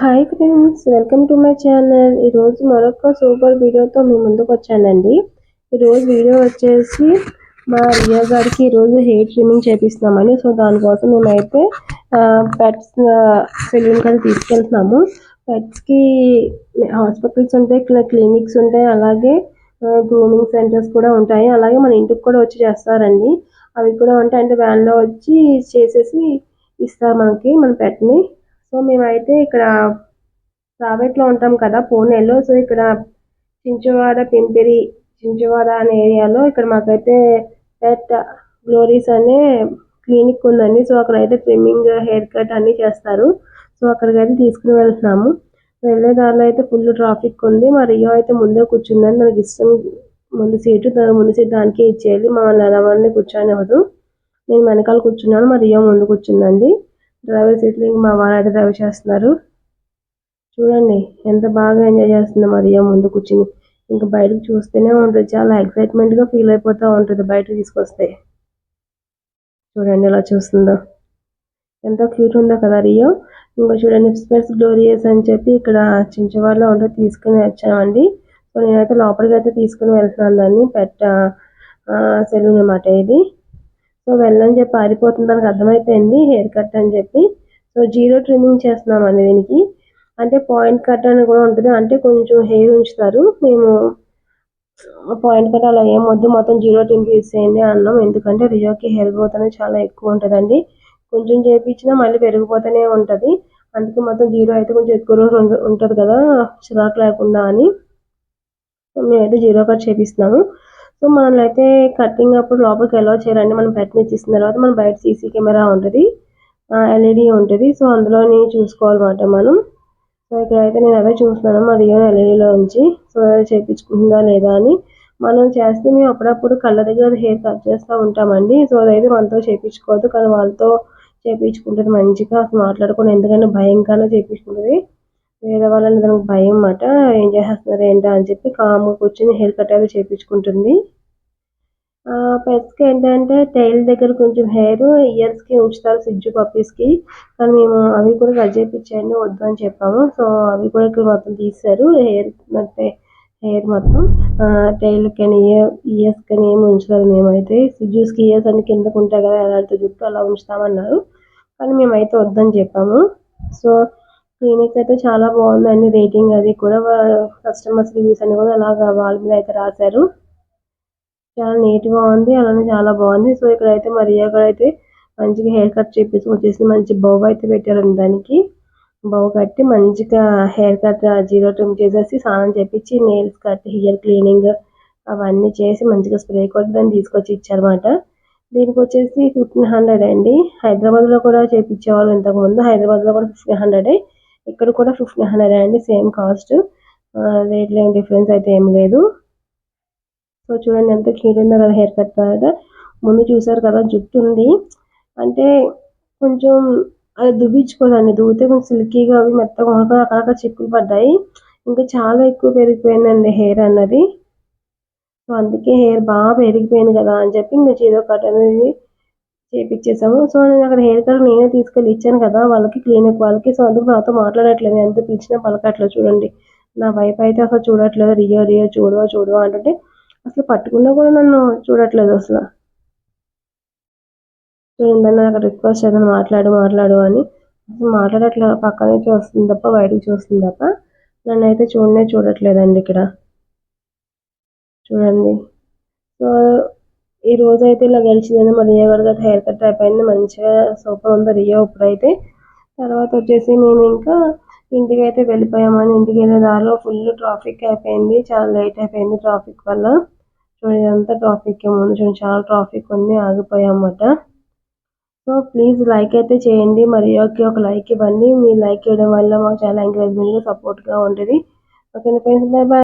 Hi friends welcome to my channel ఈరోజు మరొక super వీడియోతో మీ ముందుకు వచ్చానండి. ఈరోజు వీడియో వచ్చేసి మా రియా గారికి ఈరోజు హెయిర్ ట్రిమ్మింగ్ చేపిస్తున్నామని సో దానికోసం మేమైతే పెట్స్ సెలూన్ అది తీసుకెళ్తున్నాము. పెట్స్కి హాస్పిటల్స్ ఉంటాయి క్లినిక్స్ ఉంటాయి అలాగే గ్రూమింగ్ సెంటర్స్ కూడా ఉంటాయి. అలాగే మన ఇంటికి కూడా వచ్చి చేస్తారండి. అవి కూడా ఉంటాయి. అంటే వ్యాన్లో వచ్చి చేసేసి ఇస్తారు మనకి మన పెట్ని సో మేమైతే ఇక్కడ లో ఉంటాం కదా పూణేలో సో ఇక్కడ చించువాడ పింపిరి చించువాడ అనే ఏరియాలో ఇక్కడ మాకైతే పెట్ గ్లోరీస్ అనే క్లినిక్ ఉందండి. సో అక్కడ అయితే ట్రిమ్మింగ్ హెయిర్ కట్ అన్ని చేస్తారు. సో అక్కడికైతే తీసుకుని వెళ్తున్నాము. వెళ్ళే దారిలో అయితే ఫుల్ ట్రాఫిక్ ఉంది. మా రియో అయితే ముందే కూర్చుందని నాకు ఇష్టం ముందు సీటు ముందు సీట్ దానికే ఇచ్చేయాలి. మమ్మల్ని ఎలా కూర్చొనివ్వదు. నేను వెనకాల కూర్చున్నాను. మా రియో ముందు కూర్చుందండి. డ్రైవర్ సీట్లో మా వారు అయితే డ్రైవ్ చేస్తున్నారు. చూడండి ఎంత బాగా ఎంజాయ్ చేస్తుందో మరియా ముందు కూర్చుని. ఇంకా బయటకు చూస్తూనే ఉంటుంది. చాలా ఎక్సైట్మెంట్గా ఫీల్ అయిపోతూ ఉంటుంది బయటకు తీసుకొస్తే. చూడండి ఎలా చూస్తుందో. ఎంతో క్యూట్ ఉందో కదా రియో. ఇంకా చూడండి స్పెస్ గ్లోరియస్ అని చెప్పి ఇక్కడ చించవాడలో ఉంటే తీసుకుని వచ్చామండి. సో నేనైతే లోపలికి అయితే తీసుకుని వెళ్తున్నాను దాన్ని. పెట్ట సెలూన్ అనమాట ఇది. సో వెళ్ళని చెప్పి ఆరిపోతుంది దానికి అర్థమైపోయింది హెయిర్ కట్ అని చెప్పి. సో జీరో ట్రిమ్మింగ్ చేస్తున్నాం అండి దీనికి. అంటే పాయింట్ కట్ అని కూడా ఉంటుంది. అంటే కొంచెం హెయిర్ ఉంచుతారు. మేము పాయింట్ కట్ అలా ఏం వద్దు మొత్తం జీరో ట్రిమ్ తీసేయండి అన్నాం. ఎందుకంటే రియోకి హెయిర్ గ్రోత్ అనేది చాలా ఎక్కువ ఉంటుందండి. కొంచెం చేపించినా మళ్ళీ పెరిగిపోతూనే ఉంటుంది. అందుకే మొత్తం జీరో అయితే కొంచెం ఎక్కువ రోజు ఉంటుంది కదా చిరాకు లేకుండా అని. మేమైతే జీరో కట్ చేపిస్తున్నాము. సో మనల్ని అయితే కటింగ్ అప్పుడు లోపలికి ఎలా చేయాలంటే మనం పెట్టిన ఇచ్చేసిన తర్వాత మనం బయట సీసీ కెమెరా ఉంటుంది. ఎల్ఈడి ఉంటుంది. సో అందులోని చూసుకోవాలన్నమాట మనం. సో ఇక్కడ అయితే నేను అదే చూస్తున్నాను. మరి ఎల్ఈడిలో ఉంచి. సో చేయించుకుంటుందా లేదా అని మనం చేస్తే మేము అప్పుడప్పుడు కళ్ళ దగ్గర హెయిర్ కట్ చేస్తూ ఉంటామండి. సో అదైతే మనతో చేయించుకోవద్దు కానీ వాళ్ళతో చేయించుకుంటుంది మంచిగా. అసలు మాట్లాడుకుని ఎందుకంటే భయంకరంగా చేయించుకుంటుంది వేరే వాళ్ళని దానికి భయం అన్నమాట ఏం చేస్తున్నారు ఏంటా అని చెప్పి కామ్గా కూర్చొని హెయిర్ కట్ అయితే చేయించుకుంటుంది పెట్స్కి ఏంటంటే టైల్ దగ్గర కొంచెం హెయిర్ ఇయర్స్కి ఉంచుతారు సిజ్జు పప్పీస్కి కానీ మేము అవి కూడా కట్ చేయించండి వద్దు అని చెప్పాము. సో అవి కూడా ఇక్కడ మొత్తం తీస్తారు హెయిర్ అంటే హెయిర్ మొత్తం. టైల్ కానీ ఇయర్స్ కానీ ఏమి ఉంచలేదు మేమైతే. సిజ్జూస్కి ఇయర్స్ అన్ని కిందకు ఉంటాయి కదా ఎలాంటి జుట్టు అలా ఉంచుతామన్నారు. కానీ మేమైతే వద్దని చెప్పాము. సో క్లినిక్ అయితే చాలా బాగుందండి రేటింగ్ అది కూడా. కస్టమర్స్ రివ్యూస్ అని కూడా అలాగా వాళ్ళ మీద అయితే రాశారు. చాలా నీట్గా ఉంది అలానే చాలా బాగుంది. సో ఇక్కడ అయితే మరియా గారు అయితే మంచిగా హెయిర్ కట్ చేపించి వచ్చేసి మంచి బౌ అయితే పెట్టారండి దానికి. బౌ కట్టి మంచిగా హెయిర్ కట్ జీరో ట్రిమ్ చేసేసి స్నానం చేపించి నెయిల్స్ కట్ హెయిర్ క్లీనింగ్ అవన్నీ చేసి మంచిగా స్ప్రే కొట్టి దాన్ని తీసుకొచ్చి ఇచ్చారన్నమాట. దీనికి వచ్చేసి ఫిఫ్టీన్ హండ్రెడ్ అండి. హైదరాబాద్లో కూడా చేయించేవాళ్ళు ఇంతకుముందు. హైదరాబాద్లో కూడా ఫిఫ్టీన్ హండ్రెడ్ ఇక్కడ కూడా ఫిఫ్టీన్ హండ్రెడ్ అండి సేమ్ కాస్ట్ రేట్లో ఏం డిఫరెన్స్ అయితే ఏం లేదు. సో చూడండి ఎంత క్యూట్ ఉందో కదా హెయిర్ కట్ కదా ముందు చూసారు కదా జుట్టు ఉంది. అంటే కొంచెం అది దువ్వించుకోదండి. దువ్వితే కొంచెం సిల్కీగా అవి మెత్తగా అక్కడక్కడ చిక్కులు పడ్డాయి. ఇంకా చాలా ఎక్కువ పెరిగిపోయిందండి హెయిర్ అన్నది. సో అందుకే హెయిర్ బాగా పెరిగిపోయింది కదా అని చెప్పి ఇంకా చీరో కట్ అనేది చేపించేసాము సో నేను అక్కడ హెయిర్ కట్ నేనే తీసుకెళ్ళి ఇచ్చాను కదా వాళ్ళకి క్లినిక్ వాళ్ళకి. సో అందుకు నాతో మాట్లాడట్లేదు. ఎంత పిలిచినా పలకట్లేదు చూడండి. నా వైఫ్ అయితే అసలు చూడట్లేదు. రియో రియో చూడవా చూడవా అంటే అసలు పట్టుకున్నా కూడా నన్ను చూడట్లేదు అసలు. చూడండి నాకు రిక్వెస్ట్ చేద్దాం మాట్లాడు మాట్లాడు అని. అసలు మాట్లాడట్లేదు పక్కనే చూస్తుంది తప్ప బయటకు చూస్తుంది తప్ప. నన్ను అయితే చూడనే చూడట్లేదండి ఇక్కడ. చూడండి. సో ఈ రోజు అయితే ఇలా గడిచిందని మరి రియో గారికి అయితే హెయిర్ కట్ అయిపోయింది. మంచిగా సూపర్ ఉంది రియో ఇప్పుడైతే. తర్వాత వచ్చేసి మేము ఇంకా ఇంటికి అయితే వెళ్ళిపోయామని ఇంటికి వెళ్ళే దారిలో ఫుల్ ట్రాఫిక్ అయిపోయింది. చాలా లేట్ అయిపోయింది ట్రాఫిక్ వల్ల. చూడండి అంతా ట్రాఫిక్ ముందు చూడండి చాలా ట్రాఫిక్ ఉంది ఆగిపోయామన్నమాట సో ప్లీజ్ లైక్ అయితే చేయండి. మరి ఒక లైక్ ఇవ్వండి. మీ లైక్ ఇవ్వడం వల్ల మాకు చాలా ఎంకరేజ్మెంట్గా సపోర్ట్గా ఉంటుంది. Okay friends bye bye